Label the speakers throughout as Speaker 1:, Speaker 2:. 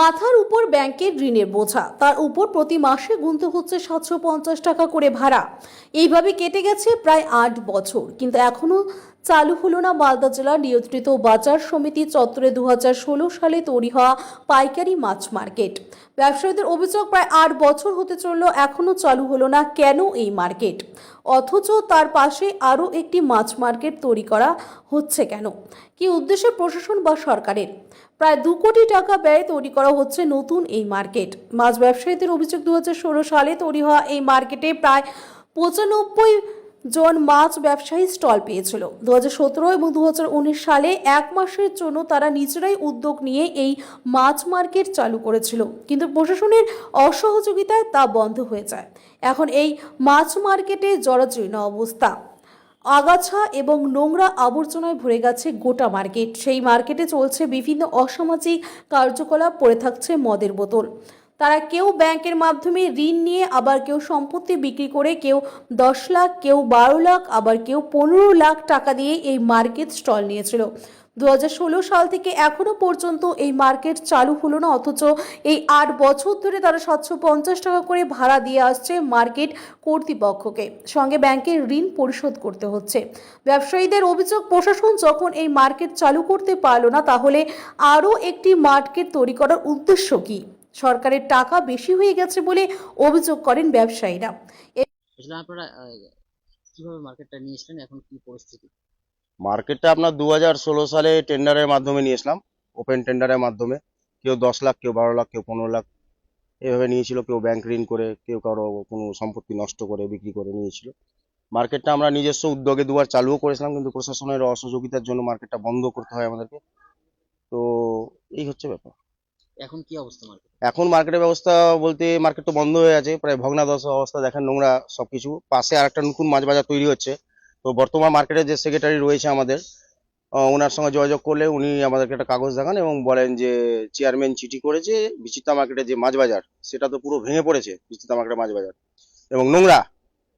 Speaker 1: মাথার উপর ব্যাংকের ঋণের বোঝা। তার উপর প্রতি মাসে গুনতে হচ্ছে সাতশো পঞ্চাশ টাকা করে ভাড়া। এইভাবে কেটে গেছে প্রায় আট বছর। কিন্তু এখনও চালু হলো না মালদা জেলার নিয়ন্ত্রিত বাজার সমিতি চত্বরে দু ষোলো সালে তৈরি হওয়া পাইকারি মাছ মার্কেট। ব্যবসায়ীদের অভিযোগ, প্রায় আট বছর হতে চলল এখনও চালু হলো না কেন এই মার্কেট? অথচ তার পাশে আরও একটি মাছ মার্কেট তৈরি করা হচ্ছে কেন? কি উদ্দেশ্যে প্রশাসন বা সরকারের? প্রায় দু কোটি টাকা ব্যয়ে তৈরি করা হচ্ছে নতুন এই মার্কেট। মাছ ব্যবসায়ীদের অভিযোগ দু হাজার ষোলো সালে তৈরি হওয়া এই মার্কেটে প্রায় পঁচানব্বই জন মাছ ব্যবসায়ী স্টল পেয়েছিল। দু হাজার সতেরো এবং দু হাজার উনিশ সালে এক মাসের জন্য তারা নিজেরাই উদ্যোগ নিয়ে এই মাছ মার্কেট চালু করেছিল। কিন্তু প্রশাসনের অসহযোগিতায় তা বন্ধ হয়ে যায়। এখন এই মাছ মার্কেটে জরাজীর্ণ অবস্থা। আগাছা এবং নোংরা আবর্জনায় ভরে গেছে গোটা মার্কেট। সেই মার্কেটে চলছে বিভিন্ন অসামাজিক কার্যকলাপ, পড়ে থাকছে মদের বোতল। তারা কেউ ব্যাংকের মাধ্যমে ঋণ নিয়ে আবার কেউ সম্পত্তি বিক্রি করে কেউ দশ লাখ, কেউ বারো লাখ, আবার কেউ পনেরো লাখ টাকা দিয়ে এই মার্কেট স্টল নিয়েছিল। দুহাজার ষোলো সাল থেকে এখনও পর্যন্ত এই মার্কেট চালু হলো না, অথচ এই আট বছর ধরে তারা সাতশো পঞ্চাশ টাকা করে ভাড়া দিয়ে আসছে মার্কেট কর্তৃপক্ষকে। সঙ্গে ব্যাংকের ঋণ পরিশোধ করতে হচ্ছে। ব্যবসায়ীদের অভিযোগ, প্রশাসন যখন এই মার্কেট চালু করতে পারল না, তাহলে আরও একটি মার্কেট তৈরি করার উদ্দেশ্য কি? সরকারের টাকা বেশি হয়ে গেছে বলে অভিযোগ করেন ব্যবসায়ীরা।
Speaker 2: আপনারা কীভাবে মার্কেটটা নিয়েছিলেন এখন কি পরিস্থিতি?
Speaker 3: মার্কেটটা আপনার দু হাজার ষোলো সালে টেন্ডারের মাধ্যমে নিয়েছিলাম। ওপেন টেন্ডারের মাধ্যমে। কেউ দশ লাখ কেউ বারো লাখ কেউ পনেরো লাখ এভাবে নিয়েছিল। কেউ ব্যাংক ঋণ করে কেউ কারও কোনো সম্পত্তি নষ্ট করে বিক্রি করে নিয়েছিল। মার্কেটটা আমরা নিজস্ব উদ্যোগে দুবার চালুও করেছিলাম কিন্তু প্রশাসনের অসহযোগিতার জন্য মার্কেটটা বন্ধ করতে হয় আমাদেরকে। তো এই হচ্ছে ব্যাপার।
Speaker 2: এখন কি অবস্থা মার্কেট
Speaker 3: এখন মার্কেটের ব্যবস্থা বলতে মার্কেট তো বন্ধ হয়ে আছে। প্রায় ভগ্নাদশ অবস্থা। দেখেন নোংরা সবকিছু। পাশে আর একটা নতুন মাছ বাজার তৈরি হচ্ছে। তো বর্তমান মার্কেটের যে সেক্রেটারি রয়েছে আমাদের ওনার সঙ্গে যোগাযোগ করলে উনি আমাদেরকে একটা কাগজ দেখান এবং বলেন যে চেয়ারম্যান চিঠি করেছে বিচিত্রা মার্কেটের যে মাছ বাজার সেটা তো পুরো ভেঙে পড়েছে বিচিত্রা মার্কেটের মাছ বাজার এবং নোংরা,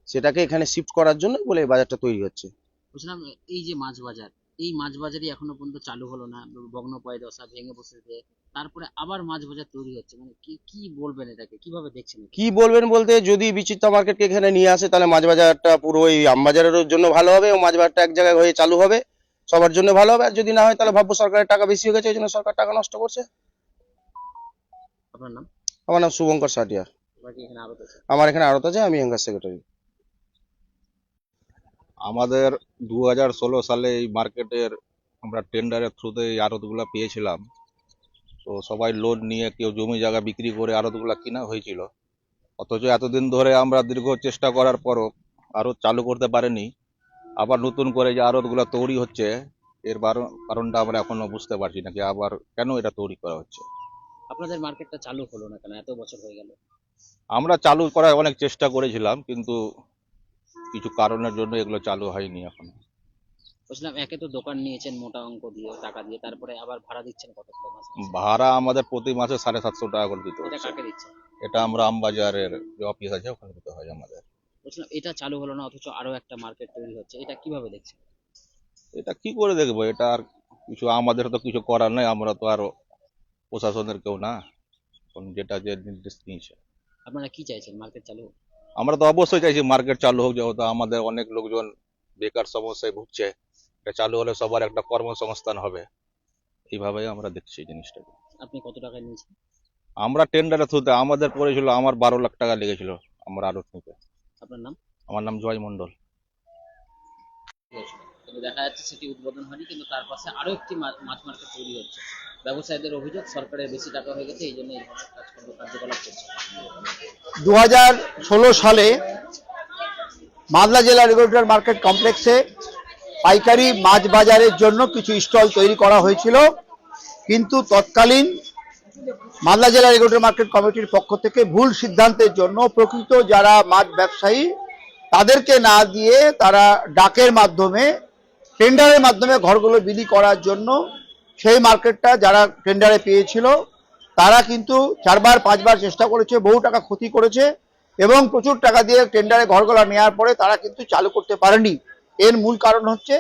Speaker 3: সেটাকে এখানে শিফট করার জন্য বলে এই বাজারটা তৈরি হচ্ছে।
Speaker 2: বলছিলাম, এই যে মাছ বাজার এই মাছ বাজারই এখনও পর্যন্ত চালু হলো না ভগ্নপ্রায় দশা ভেঙে বসেছে তারপরে আবার মাছ বাজার তৈরি হচ্ছে। মানে কি কি বলবেন এটাকে? কীভাবে দেখছেন
Speaker 3: কি বলবেন বলতে যদি বিচিত্রা মার্কেটকে এখানে নিয়ে আসে তাহলে মাছ বাজারটা পুরো ওই আমবাজারের জন্য ভালো হবে এবং মাছ বাজারটা এক জায়গায় হয়ে চালু হবে। সবার জন্য ভালো হবে। আর যদি না হয় তাহলে ভাববো সরকারের টাকা বেশি হয়ে গেছে ওই জন্য সরকার টাকা নষ্ট করছে।
Speaker 2: আপনার নাম?
Speaker 3: আমার নাম শুভঙ্কর সাটিয়া।
Speaker 2: বাকি এখানে আরও আছে?
Speaker 3: আমার এখানে আড়ত আছে আমি এখানকার সেক্রেটারি
Speaker 4: আমাদের দু হাজার ষোলো সালে এই মার্কেটের আমরা টেন্ডারের থ্রুতে এই আড়তগুলা পেয়েছিলাম। তো সবাই লোন নিয়ে কেউ জমি জায়গা বিক্রি করে আড়তগুলা কিনা হয়েছিল। অথচ এতদিন ধরে আমরা দীর্ঘ চেষ্টা করার পরও আরও চালু করতে পারেনি। আবার নতুন করে যে আড়তগুলা তৈরি হচ্ছে এর কারণটা আমরা এখনও বুঝতে পারছি না যে আবার কেন এটা তৈরি করা হচ্ছে।
Speaker 2: আপনাদের মার্কেটটা চালু হলো না কেন? এত বছর হয়ে গেল।
Speaker 4: আমরা চালু করার অনেক চেষ্টা করেছিলাম কিন্তু কিছু কারণের জন্য এগুলো চালু হয়নি এখনও।
Speaker 2: বলছিলাম একে তো দোকান নিয়েছেন মোটা অঙ্ক দিয়ে টাকা দিয়ে তারপরে আবার ভাড়া দিচ্ছেন কত করে মাসে?
Speaker 4: ভাড়া আমাদের প্রতি মাসে সাড়ে সাতশো টাকা করে দিতে
Speaker 2: এটা
Speaker 4: হচ্ছে।
Speaker 2: কাকে দিচ্ছেন?
Speaker 4: এটা আমরা আমবাজারের যে অফিস আছে ওখানে দিতে হয় আমাদের।
Speaker 2: বলছিলাম এটা চালু হলো না অথচ আরও একটা মার্কেট তৈরি হচ্ছে এটা কীভাবে দেখছেন?
Speaker 4: এটা কি করে দেখব? এটা আর কিছু আমাদের তো কিছু করার নাই আমরা তো আর প্রশাসনের কেউ না। এখন যেটা যে নির্দেশ নিয়েছে
Speaker 2: আপনারা কি চাইছেন মার্কেট চালু হোক?
Speaker 4: আমরা তো অবশ্যই চাইছি মার্কেট চালু হোক যেহেতু আমাদের অনেক লোকজন বেকার সমস্যায় ভুগছে। এটা চালু হলে সবার একটা কর্মসংস্থান হবে। এইভাবেই আমরা দেখছি এই জিনিসটাকে
Speaker 2: আপনি কত টাকায় নিয়েছেন?
Speaker 4: আমরা টেন্ডারের থ্রুতে আমাদের পড়েছিল আমার বারো লাখ টাকা লেগেছিল আমার আরও থ্রুতে।
Speaker 2: আপনার নাম?
Speaker 4: আমার নাম জয় মন্ডল
Speaker 2: কিন্তু দেখা যাচ্ছে সেটি উদ্বোধন হয়নি কিন্তু তার পাশে আরও একটি মাছ মার্কেট তৈরি হচ্ছে। ব্যবসায়ীদের অভিযোগ সরকারের বেশি টাকা হয়ে গেছে এই জন্য এই ধরনের কাজকর্ম কার্যকলাপ করছে।
Speaker 5: দু সালে মালদা জেলা রেগুলেটর মার্কেট কমপ্লেক্সে পাইকারি মাছ বাজারের জন্য কিছু স্টল তৈরি করা হয়েছিল। কিন্তু তৎকালীন মালদা জেলা রেগুলেটর মার্কেট কমিটির পক্ষ থেকে ভুল সিদ্ধান্তের জন্য প্রকৃত যারা মাছ ব্যবসায়ী, তাদেরকে না দিয়ে তারা ডাকের মাধ্যমে, টেন্ডারের মাধ্যমে ঘরগুলো বিলি করার জন্য সেই মার্কেটটা যারা টেন্ডারে পেয়েছিল, তারা কিন্তু চারবার, পাঁচবার চেষ্টা করেছে, বহু টাকা ক্ষতি করেছে এবং প্রচুর টাকা দিয়ে টেন্ডারে ঘরগুলা নেওয়ার পরে তারা কিন্তু চালু করতে পারেনি। এর মূল কারণ হচ্ছে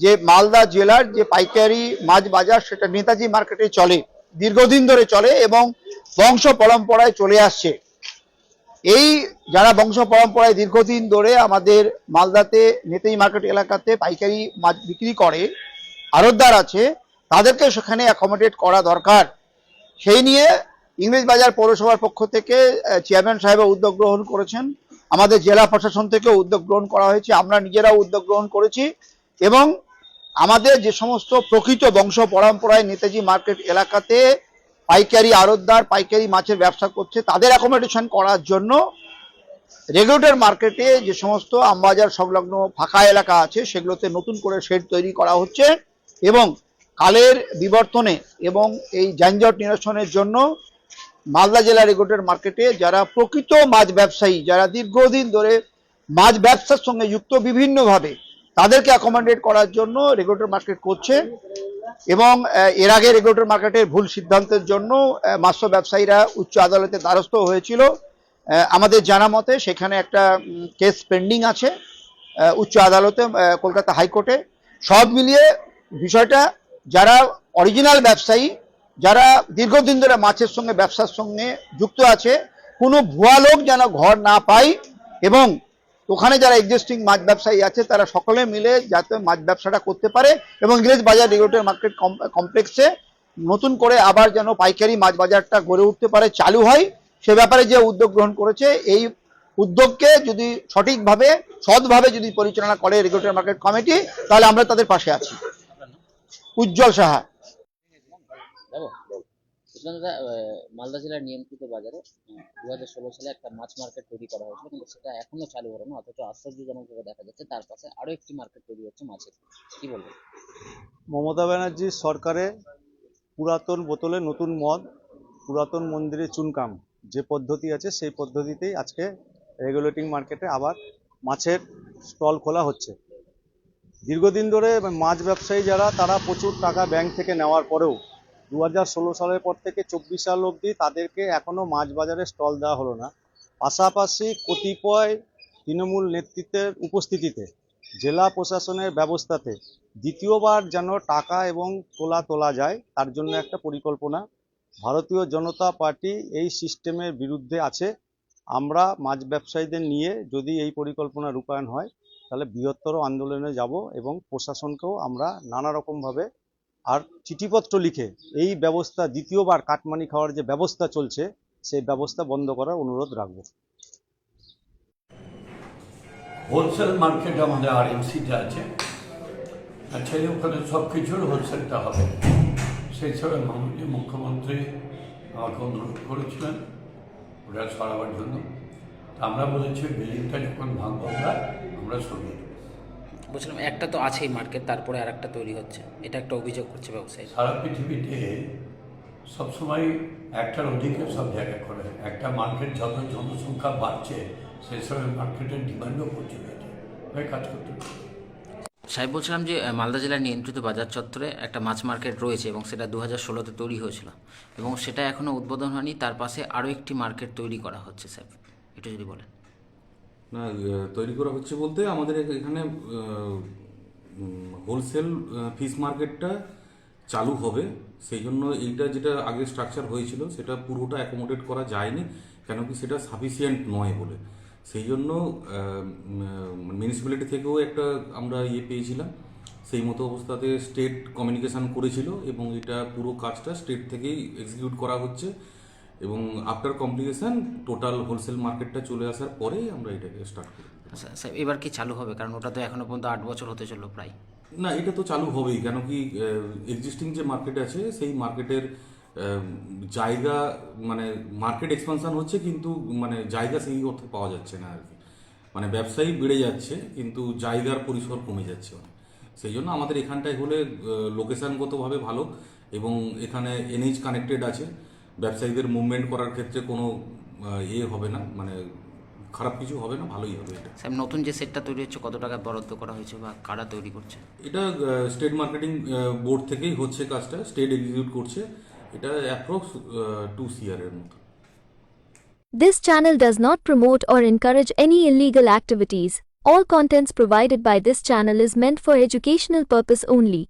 Speaker 5: যে মালদা জেলার যে পাইকারি মাছ বাজার, সেটা নেতাজি মার্কেটে চলে, দীর্ঘদিন ধরে চলে এবং বংশ পরম্পরায় চলে আসছে। এই যারা বংশ পরম্পরায় দীর্ঘদিন ধরে আমাদের মালদাতে, নেতাজি মার্কেট এলাকাতে পাইকারি মাছ বিক্রি করে, আড়তদার আছে, তাদেরকে সেখানে অ্যাকোমোডেট করা দরকার। সেই নিয়ে ইংরেজ বাজার পৌরসভার পক্ষ থেকে চেয়ারম্যান সাহেব উদ্যোগ গ্রহণ করেছেন। আমাদের জেলা প্রশাসন থেকে উদ্যোগ গ্রহণ করা হয়েছে, আমরা নিজেরাও উদ্যোগ গ্রহণ করেছি এবং আমাদের যে সমস্ত প্রকৃত বংশ পরম্পরায় নেতাজি মার্কেট এলাকাতে পাইকারি আড়তদার, পাইকারি মাছের ব্যবসা করছে, তাদের অ্যাকোমোডেশন করার জন্য রেগুলেটর মার্কেটে যে সমস্ত আমবাজার সংলগ্ন ফাঁকা এলাকা আছে, সেগুলোতে নতুন করে শেড তৈরি করা হচ্ছে এবং কালের বিবর্তনে এবং এই যানজট নিরসনের জন্য মালদা জেলা রেগুলেটর মার্কেটে যারা প্রকৃত মাছ ব্যবসায়ী যারা দীর্ঘদিন ধরে মাছ ব্যবসার সঙ্গে যুক্ত বিভিন্নভাবে তাদেরকে অ্যাকোমোডেট করার জন্য রেগুলেটর মার্কেট করছে এবং এর আগে রেগুলেটর মার্কেটের ভুল সিদ্ধান্তের জন্য আহ, ব্যবসায়ীরা উচ্চ আদালতে দ্বারস্থ হয়েছিল। আমাদের জানা মতে সেখানে একটা কেস পেন্ডিং আছে উচ্চ আদালতে কলকাতা হাইকোর্টে। সব মিলিয়ে বিষয়টা যারা অরিজিনাল ব্যবসায়ী যারা দীর্ঘদিন ধরে মাছের সঙ্গে, ব্যবসার সঙ্গে যুক্ত আছে, কোনো ভুয়া লোক যেন ঘর না পায় এবং ওখানে যারা এক্সিস্টিং মাছ ব্যবসায়ী আছে, তারা সকলে মিলে যাতে মাছ ব্যবসাটা করতে পারে এবং ইংরেজ বাজার রেগুলেটর মার্কেট কমপ্লেক্সে নতুন করে আবার যেন পাইকারি মাছ বাজারটা গড়ে উঠতে পারে, চালু হয়। সে ব্যাপারে যে উদ্যোগ গ্রহণ করেছে, এই উদ্যোগকে যদি সঠিকভাবে, সৎভাবে যদি পরিচালনা করে রেগুলেটর মার্কেট কমিটি তাহলে আমরা তাদের পাশে আছি। উজ্জ্বল সাহা।
Speaker 2: মালদা জেলার নিয়ন্ত্রিত বাজারে দু হাজার ষোলো সালে একটা মাছ মার্কেট তৈরি করা হয়েছিল, কিন্তু সেটা এখনও চালু হলো না, অথচ আশ্চর্যজনকভাবে দেখা যাচ্ছে তার পাশে আরও একটি মার্কেট তৈরি হচ্ছে মাছের। কি বলব?
Speaker 6: মমতা ব্যানার্জির সরকারে পুরাতন বোতলে নতুন মদ, পুরাতন মন্দিরে চুনকাম, যে পদ্ধতি আছে সেই পদ্ধতিতেই আজকে রেগুলেটিং মার্কেটে আবার মাছের স্টল খোলা হচ্ছে। দীর্ঘদিন ধরে মাছ ব্যবসায়ী যারা, তারা প্রচুর টাকা ব্যাংক থেকে নেওয়ার পরেও দু হাজার ষোলো সালের পর থেকে চব্বিশ সাল অবধি তাদেরকে এখনও মাছ বাজারে স্টল দেওয়া হলো না। পাশাপাশি কতিপয় তৃণমূল নেতৃত্বের উপস্থিতিতে জেলা প্রশাসনের ব্যবস্থাতে দ্বিতীয়বার যেন টাকা এবং তোলা তোলা যায়, তার জন্য একটা পরিকল্পনা। ভারতীয় জনতা পার্টি এই সিস্টেমের বিরুদ্ধে আছে। আমরা মাছ ব্যবসায়ীদের নিয়ে যদি এই পরিকল্পনা রূপায়ণ হয়, তাহলে বৃহত্তর আন্দোলনে যাব এবং প্রশাসনকেও আমরা নানা রকমভাবে আর চিঠিপত্র লিখে এই ব্যবস্থা দ্বিতীয়বার কাটমানি খাওয়ার যে ব্যবস্থা চলছে, সেই ব্যবস্থা বন্ধ করার অনুরোধ রাখব।
Speaker 7: হোলসেল মার্কেট আমাদের আর এমসিতে আছে। আচ্ছা ওখানে সব কিছুর হোলসেলটা হবে। সেই হিসাবে মাননীয় মুখ্যমন্ত্রী আমাকে অনুরোধ করেছিলেন, ওটা সরাবার জন্য। আমরা বলেছি, বিল্ডিংটা যখন ভাঙবো আমরা আমরা সরিয়ে
Speaker 2: বলছিলাম একটা তো আছেই মার্কেট তারপরে আর একটা তৈরি হচ্ছে। এটা একটা অভিযোগ করছে ব্যবসায়ী
Speaker 7: সারা পৃথিবীতে সবসময় একটার অধিকে সব জায়গায় করে একটা মার্কেট যত জনসংখ্যা বাড়ছে সেই সময় মার্কেটের ডিমান্ডও প্রচুর ওই কাজ করতে
Speaker 2: সাহেব বলছিলাম যে মালদা জেলার নিয়ন্ত্রিত বাজার চত্বরে একটা মাছ মার্কেট রয়েছে এবং সেটা দু হাজার ষোলোতে তৈরি হয়েছিল এবং সেটা এখনও উদ্বোধন হয়নি। তার পাশে আরও একটি মার্কেট তৈরি করা হচ্ছে স্যার একটু যদি বলেন।
Speaker 8: না তৈরি করা হচ্ছে বলতে আমাদের এখানে হোলসেল ফিস মার্কেটটা চালু হবে। সেই জন্য এইটা যেটা আগে স্ট্রাকচার হয়েছিল, সেটা পুরোটা অ্যাকোমোডেট করা যায়নি কেন কি সেটা সাফিসিয়েন্ট নয় বলে। সেই জন্য মিউনিসিপ্যালিটি থেকেও একটা আমরা ইয়ে পেয়েছিলাম। সেই মতো অবস্থাতে স্টেট কমিউনিকেশন করেছিল এবং এটা পুরো কাজটা স্টেট থেকেই এক্সিকিউট করা হচ্ছে। এবং আফটার কমপ্লিকেশন টোটাল হোলসেল মার্কেটটা চলে আসার পরেই আমরা এটাকে স্টার্ট করি।
Speaker 2: আচ্ছা স্যার এবার কি চালু হবে? কারণ ওটা তো এখনও পর্যন্ত আট বছর হতে চলল প্রায়।
Speaker 8: না এটা তো চালু হবেই কেন কি এক্সিস্টিং যে মার্কেট আছে সেই মার্কেটের জায়গা মানে মার্কেট এক্সপানশন হচ্ছে কিন্তু মানে জায়গা সেই অর্থে পাওয়া যাচ্ছে না আর কি। মানে ব্যবসায়ী বেড়ে যাচ্ছে কিন্তু জায়গার পরিসর কমে যাচ্ছে সেই জন্য আমাদের এখানটায় হলে লোকেশনগতভাবে ভালো এবং এখানে এনএইচ কানেক্টেড আছে। ব্যবসায়ীদের মুভমেন্ট করার ক্ষেত্রে কোনো ইয়ে হবে না মানে খারাপ কিছু হবে না ভালোই হবে এটা
Speaker 2: স্যার নতুন যে সেটটা তৈরি হচ্ছে কত টাকা বরাদ্দ করা হয়েছে বা কারা তৈরি করছে
Speaker 8: এটা স্টেট মার্কেটিং বোর্ড থেকেই হচ্ছে কাজটা স্টেট এক্সিকিউট করছে এটা অ্যাপ্রক্স টু সিয়ারের মতো
Speaker 9: This channel does not promote or encourage any illegal activities. All contents provided by this channel is meant for educational purpose only.